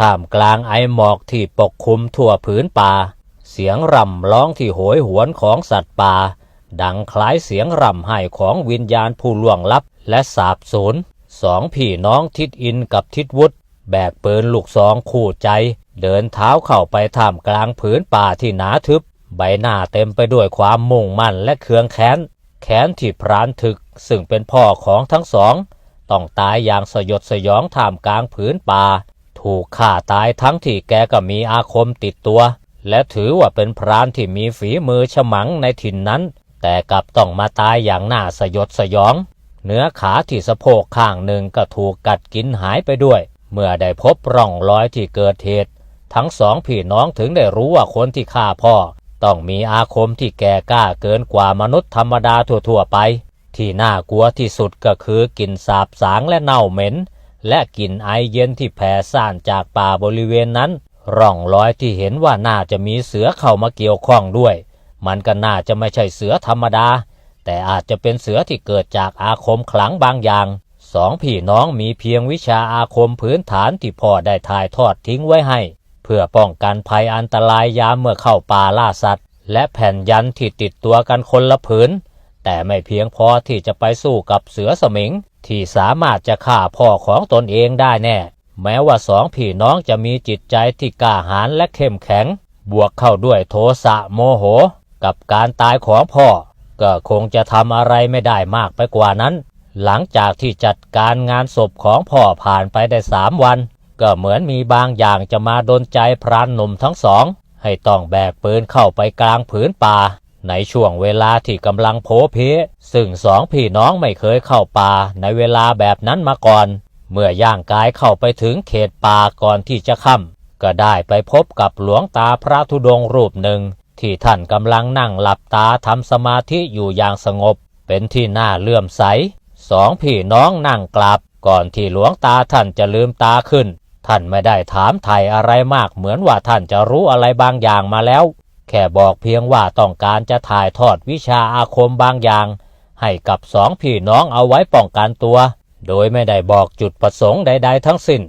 ท่ามกลางไอหมอกที่ปกคลุมทั่วผืนป่า เสียงร่ำร้องที่โหยหวนของสัตว์ป่า ดังคล้ายเสียงร่ำไห้ของวิญญาณผู้ล่วงลับและสาบสูญสองพี่น้องทิดอินกับทิดวุฒแบกปืนลูกซองคู่ใจ เดินเท้าเข้าไปท่ามกลางผืนป่าที่หนาทึบ ใบหน้าเต็มไปด้วยความมุ่งมั่นและเคืองแค้น แค้นที่พรานถึกซึ่งเป็นพ่อของทั้งสอง ต้องตายอย่างสยดสยองท่ามกลางผืนป่า ถูกฆ่าตายทั้งที่แกก็มีอาคมติดตัว และถือว่าเป็นพรานที่มีฝีมือฉมังในถิ่นนั้น แต่กลับต้องมาตายอย่างน่าสยดสยอง เนื้อขาที่สะโพกข้างหนึ่งก็ถูกกัดกินหายไปด้วย เมื่อได้พบร่องรอยที่เกิดเหตุทั้งสองพี่น้องถึงได้รู้ว่าคนที่ฆ่าพ่อ ต้องมีอาคมที่แก่กล้าเกินกว่ามนุษย์ธรรมดาทั่วๆไป ที่น่ากลัวที่สุดก็คือกลิ่นสาบสางและเน่าเหม็น และกลิ่นไอเย็นที่แผ่ซ่านจากป่าบริเวณนั้น ร่องรอยที่เห็นว่าน่าจะมีเสือเข้ามาเกี่ยวข้องด้วย มันก็น่าจะไม่ใช่เสือธรรมดา แต่อาจจะเป็นเสือที่เกิดจากอาคมขลังบางอย่างสองพี่น้องมีเพียงวิชาอาคมพื้นฐานที่พ่อได้ถ่ายทอดทิ้งไว้ให้ เพื่อป้องกันภัยอันตรายยามเมื่อเข้าป่าล่าสัตว์ และแผ่นยันที่ติดตัวกันคนละผืน แต่ไม่เพียงพอที่จะไปสู้กับเสือสมิง ที่สามารถจะฆ่าพ่อของตนเองได้แน่ แม้ว่าสองพี่น้องจะมีจิตใจที่กล้าหาญและเข้มแข็ง บวกเข้าด้วยโทสะโมโห กับการตายของพ่อ ก็คงจะทำอะไรไม่ได้มากไปกว่านั้น หลังจากที่จัดการงานศพของพ่อผ่านไปได้สามวัน ก็เหมือนมีบางอย่างจะมาดนใจพรานหนุ่มทั้งสอง ให้ต้องแบกปืนเข้าไปกลางผืนป่า ในช่วงเวลาที่กำลังโผเพซึ่งสองพี่น้องไม่เคยเข้าป่าในเวลาแบบนั้นมาก่อน เมื่อย่างกายเข้าไปถึงเขตป่าก่อนที่จะค่ำก็ได้ไปพบกับหลวงตาพระธุดงค์รูปหนึ่ง ที่ท่านกำลังนั่งหลับตาทำสมาธิอยู่อย่างสงบ เป็นที่น่าเลื่อมใสสองพี่น้องนั่งกราบก่อนที่หลวงตาท่านจะลืมตาขึ้น ท่านไม่ได้ถามไถ่อะไรมากเหมือนว่าท่านจะรู้อะไรบางอย่างมาแล้ว แค่บอกเพียงว่าต้องการจะถ่ายทอดวิชาอาคมบางอย่าง ให้กับสองพี่น้องเอาไว้ป้องกันตัว โดยไม่ได้บอกจุดประสงค์ใด ๆ ทั้งสิ้น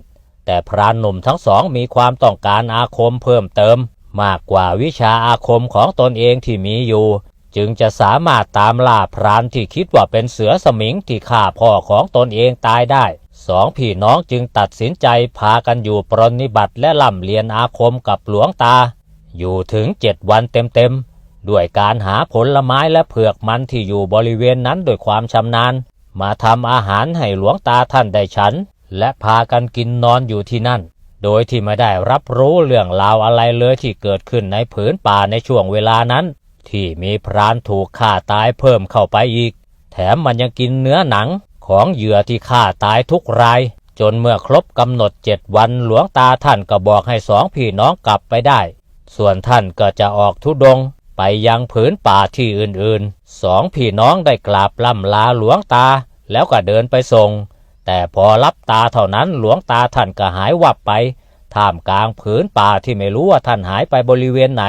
แต่พรานหนุ่มทั้งสองมีความต้องการอาคมเพิ่มเติม มากกว่าวิชาอาคมของตนเองที่มีอยู่ จึงจะสามารถตามล่าพรานที่คิดว่าเป็นเสือสมิงที่ฆ่าพ่อของตนเองตายได้สองพี่น้องจึงตัดสินใจพากันอยู่ปรนนิบัติและล่ำเรียนอาคมกับหลวงตา อยู่ถึงเจ็ดวันเต็มๆ ด้วยการหาผลไม้และเผือกมันที่อยู่บริเวณนั้นโดยความชำนาญ มาทำอาหารให้หลวงตาท่านได้ฉัน และพากันกินนอนอยู่ที่นั่น โดยที่ไม่ได้รับรู้เรื่องราวอะไรเลยที่เกิดขึ้นในผืนป่าในช่วงเวลานั้น ที่มีพรานถูกฆ่าตายเพิ่มเข้าไปอีก แถมมันยังกินเนื้อหนังของเหยื่อที่ฆ่าตายทุกรายจนเมื่อครบกำหนดเจ็ดวันหลวงตาท่านก็บอกให้สองพี่น้องกลับไปได้ ส่วนท่านก็จะออกทุดงไปยังผืนป่าที่อื่นๆ สองพี่น้องได้กราบล่ำลาหลวงตาแล้วก็เดินไปส่ง แต่พอรับตาเท่านั้นหลวงตาท่านก็หายวับไป ท่ามกลางผืนป่าที่ไม่รู้ว่าท่านหายไปบริเวณไหน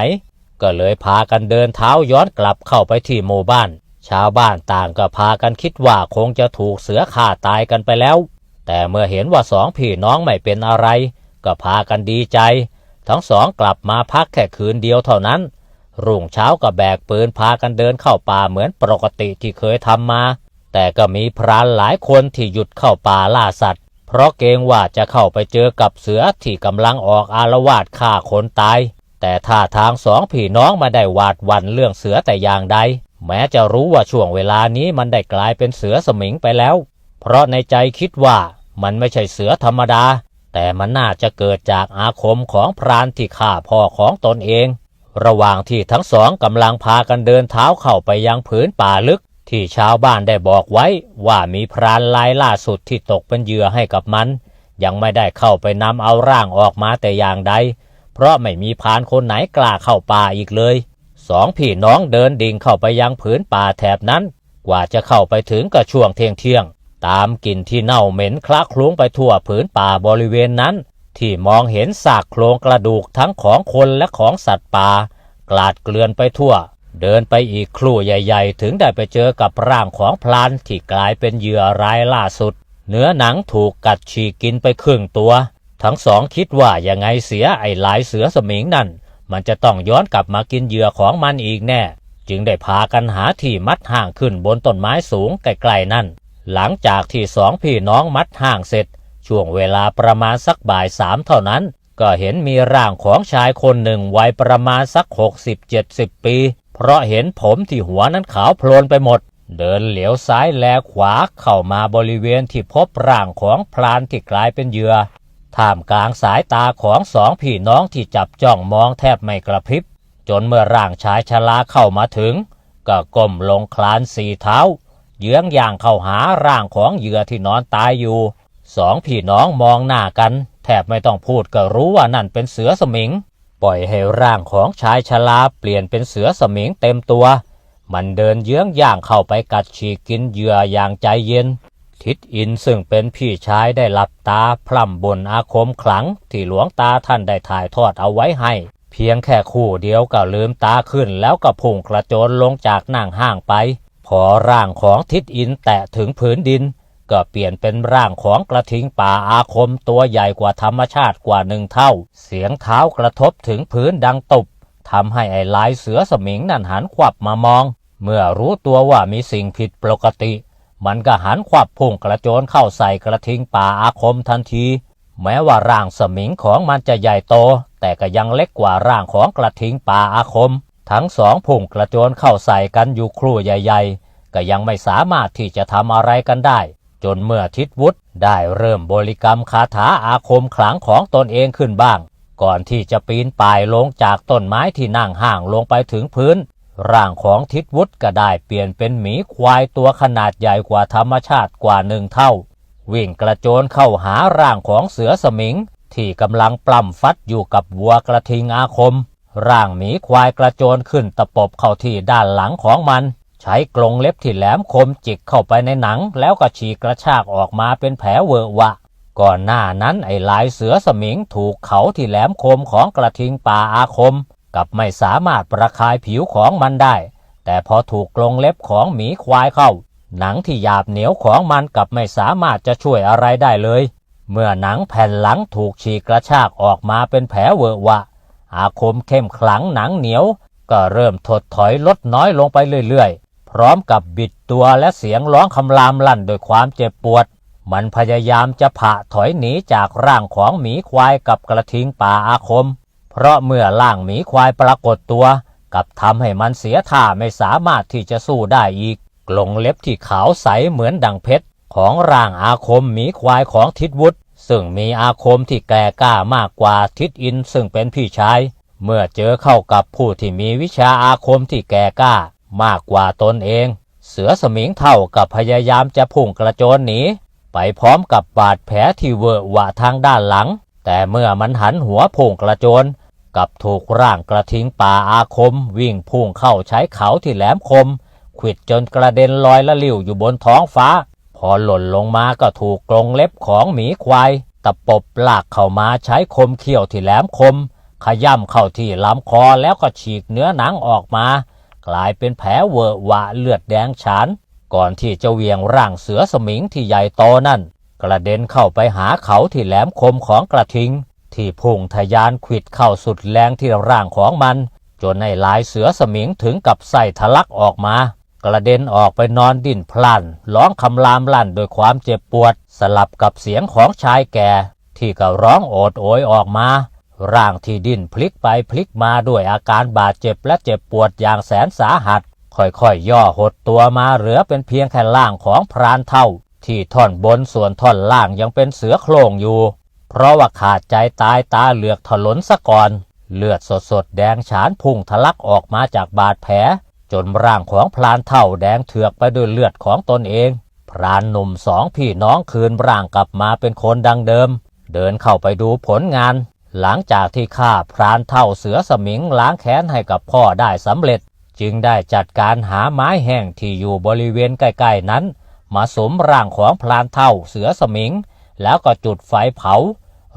ก็เลยพากันเดินเท้าย้อนกลับเข้าไปที่หมู่บ้าน ชาวบ้านต่างก็พากันคิดว่าคงจะถูกเสือฆ่าตายกันไปแล้ว แต่เมื่อเห็นว่าสองพี่น้องไม่เป็นอะไร ก็พากันดีใจ ทั้งสองกลับมาพักแค่คืนเดียวเท่านั้น รุ่งเช้าก็แบกปืนพากันเดินเข้าป่าเหมือนปกติที่เคยทำมา แต่ก็มีพรานหลายคนที่หยุดเข้าป่าล่าสัตว์ เพราะเกรงว่าจะเข้าไปเจอกับเสือที่กำลังออกอารวาสฆ่าคนตาย แต่ท่าทางสองพี่น้องมาได้หวาดวันเรื่องเสือแต่อย่างใด แม้จะรู้ว่าช่วงเวลานี้มันได้กลายเป็นเสือสมิงไปแล้ว เพราะในใจคิดว่ามันไม่ใช่เสือธรรมดา แต่มันน่าจะเกิดจากอาคมของพรานที่ฆ่าพ่อของตนเอง ระหว่างที่ทั้งสองกำลังพากันเดินเท้าเข้าไปยังผืนป่าลึก ที่ชาวบ้านได้บอกไว้ว่ามีพรานลายล่าสุดที่ตกเป็นเหยื่อให้กับมัน ยังไม่ได้เข้าไปนำเอาร่างออกมาแต่อย่างใด เพราะไม่มีพรานคนไหนกล้าเข้าป่าอีกเลยสองพี่น้องเดินดิ่งเข้าไปยังผืนป่าแถบนั้น กว่าจะเข้าไปถึงก็ช่วงเที่ยงเที่ยง ตามกลิ่นที่เน่าเหม็นคละคลุ้งไปทั่วผืนป่าบริเวณนั้น ที่มองเห็นซากโครงกระดูกทั้งของคนและของสัตว์ป่ากลาดเกลื่อนไปทั่ว เดินไปอีกครู่ใหญ่ ๆ ถึงได้ไปเจอกับร่างของพลานที่กลายเป็นเหยื่อรายล่าสุด เนื้อหนังถูกกัดฉีกกินไปครึ่งตัว ทั้งสองคิดว่ายังไงเสียไอ้หลายเสือสมิงนั่น มันจะต้องย้อนกลับมากินเหยื่อของมันอีกแน่ จึงได้พากันหาที่มัดห่างขึ้นบนต้นไม้สูงไกลๆนั่น หลังจากที่สองพี่น้องมัดห่างเสร็จ ช่วงเวลาประมาณสักบ่ายสามเท่านั้น ก็เห็นมีร่างของชายคนหนึ่งวัยประมาณสักหกสิบเจ็ดสิบปี เพราะเห็นผมที่หัวนั้นขาวโพลนไปหมด เดินเหลียวซ้ายแลขวาเข้ามาบริเวณที่พบร่างของพรานที่กลายเป็นเหยื่อท่ามกลางสายตาของสองพี่น้องที่จับจ้องมองแทบไม่กระพริบ จนเมื่อร่างชายชราเข้ามาถึง ก็ก้มลงคลานสี่เท้า เยื้องย่างเข้าหาร่างของเหยื่อที่นอนตายอยู่สองพี่น้องมองหน้ากัน แทบไม่ต้องพูดก็รู้ว่านั่นเป็นเสือสมิง ปล่อยให้ร่างของชายชราเปลี่ยนเป็นเสือสมิงเต็มตัว มันเดินเยื้องย่างเข้าไปกัดฉีกกินเหยื่ออย่างใจเย็น ทิดอินซึ่งเป็นพี่ชายได้หลับตาพร่ำบนอาคมขลังที่หลวงตาท่านได้ถ่ายทอดเอาไว้ให้ เพียงแค่คู่เดียวก็ลืมตาขึ้นแล้วก็พุ่งกระโจนลงจากนั่งห้างไป พอร่างของทิดอินแตะถึงผืนดิน ก็เปลี่ยนเป็นร่างของกระทิงป่าอาคมตัวใหญ่กว่าธรรมชาติกว่าหนึ่งเท่า เสียงเท้ากระทบถึงพื้นดังตุบทำให้ไอ้ลายเสือสมิงนั่นหันขวับมามอง เมื่อรู้ตัวว่ามีสิ่งผิดปกติ มันก็หันขวับพุ่งกระโจนเข้าใส่กระทิงป่าอาคมทันที แม้ว่าร่างสมิงของมันจะใหญ่โต แต่ก็ยังเล็กกว่าร่างของกระทิงป่าอาคม ทั้งสองพุ่งกระโจนเข้าใส่กันอยู่ครู่ใหญ่ ๆ ก็ยังไม่สามารถที่จะทำอะไรกันได้ จนเมื่อทิดวุฒได้เริ่มบริกรรมคาถาอาคมขลังของตนเองขึ้นบ้าง ก่อนที่จะปีนป่ายลงจากต้นไม้ที่นั่งห่างลงไปถึงพื้น ร่างของทิดวุฒก็ได้เปลี่ยนเป็นหมีควายตัวขนาดใหญ่กว่าธรรมชาติกว่าหนึ่งเท่า วิ่งกระโจนเข้าหาร่างของเสือสมิงที่กำลังปล้ำฟัดอยู่กับวัวกระทิงอาคม ร่างหมีควายกระโจนขึ้นตะปบเข้าที่ด้านหลังของมัน ใช้กรงเล็บที่แหลมคมจิกเข้าไปในหนัง แล้วก็ฉีกกระชากออกมาเป็นแผลเวอะวะ ก่อนหน้านั้นไอ้ลายเสือสมิงถูกเขาที่แหลมคมของกระทิงป่าอาคม กับไม่สามารถประคายผิวของมันได้ แต่พอถูกกรงเล็บของหมีควายเข้า หนังที่หยาบเหนียวของมันกับไม่สามารถจะช่วยอะไรได้เลย เมื่อหนังแผ่นหลังถูกฉีกกระชากออกมาเป็นแผลเวอะวะ อาคมเข้มขลังหนังเหนียว ก็เริ่มถดถอยลดน้อยลงไปเรื่อยๆ พร้อมกับบิดตัวและเสียงร้องคำรามลั่นด้วยความเจ็บปวด มันพยายามจะผ่าถอยหนีจากร่างของหมีควายกับกระทิงป่าอาคม เพราะเมื่อร่างหมีควายปรากฏตัวกับทำให้มันเสียท่าไม่สามารถที่จะสู้ได้อีก กลงเล็บที่ขาวใสเหมือนดังเพชรของร่างอาคมหมีควายของทิดวุฒ ซึ่งมีอาคมที่แก่กล้ามากกว่าทิดอินซึ่งเป็นพี่ชาย เมื่อเจอเข้ากับผู้ที่มีวิชาอาคมที่แก่กล้ามากกว่าตนเอง เสือสมิงเท่ากับพยายามจะพุ่งกระโจนหนีไปพร้อมกับบาดแผลที่เวอะหวะทางด้านหลัง แต่เมื่อมันหันหัวพุ่งกระโจนกับถูกร่างกระทิงป่าอาคม วิ่งพุ่งเข้าใช้เขาที่แหลมคมขวิดจนกระเด็นลอยละลิ่วอยู่บนท้องฟ้า อหล่นลงมาก็ถูกกรงเล็บของหมีควายตะปบลากเข้ามาใช้คมเขี้ยวที่แหลมคม ขย่ำเข้าที่ลำคอแล้วก็ฉีกเนื้อหนังออกมา กลายเป็นแผลเวอะหวะเลือดแดงฉาน ก่อนที่จะเหวียงร่างเสือสมิงที่ใหญ่โตนั่น กระเด็นเข้าไปหาเขาที่แหลมคมของกระทิง ที่พุ่งทะยานขวิดเข้าสุดแรงที่ร่างของมัน จนในลายเสือสมิงถึงกับไส้ทะลักออกมา กระเด็นออกไปนอนดิ้นพลันร้องคำรามลั่นโดวยความเจ็บปวด สลับกับเสียงของชายแก่ ที่ก็ร้องโอดโอยออกมา ร่างที่ดิ้นพลิกไปพลิกมาด้วยอาการบาดเจ็บและเจ็บปวดอย่างแสนสาหัส ค่อยๆย่อหดตัวมาเหลือเป็นเพียงแค่ล่างของพรานเท่า ที่ท่อนบนส่วนท่อนล่างยังเป็นเสือโคร่งอยู่ เพราะว่าขาดใจตายตาเหลือกถลนซะก่อนเลือดสดๆแดงฉานพุ่งทะลักออกมาจากบาดแผล จนร่างของพรานเท่าแดงเถือกไปด้วยเลือดของตนเอง พรานหนุ่มสองพี่น้องคืนร่างกลับมาเป็นคนดังเดิม เดินเข้าไปดูผลงาน หลังจากที่ข้าพรานเท่าเสือสมิงล้างแค้นให้กับพ่อได้สำเร็จ จึงได้จัดการหาไม้แห้งที่อยู่บริเวณใกล้ๆนั้น มาสมร่างของพรานเท่าเสือสมิง แล้วก็จุดไฟเผา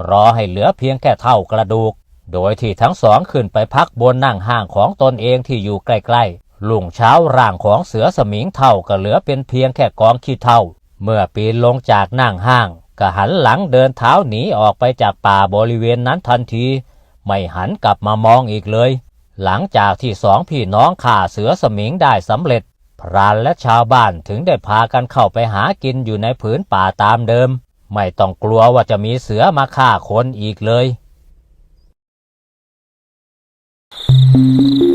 รอให้เหลือเพียงแค่เท่ากระดูก โดยที่ทั้งสองขึ้นไปพักบนนั่งห้างของตนเองที่อยู่ใกล้ๆ ลุงเช้าร่างของเสือสมิงเท่าก็เหลือเป็นเพียงแค่กองขี้เท่า เมื่อปีนลงจากนั่งห้างก็หันหลังเดินเท้าหนีออกไปจากป่าบริเวณนั้นทันที ไม่หันกลับมามองอีกเลย หลังจากที่สองพี่น้องข่าเสือสมิงได้สำเร็จ พรานและชาวบ้านถึงได้พากันเข้าไปหากินอยู่ในผืนป่าตามเดิม ไม่ต้องกลัวว่าจะมีเสือมาฆ่าคนอีกเลย Thank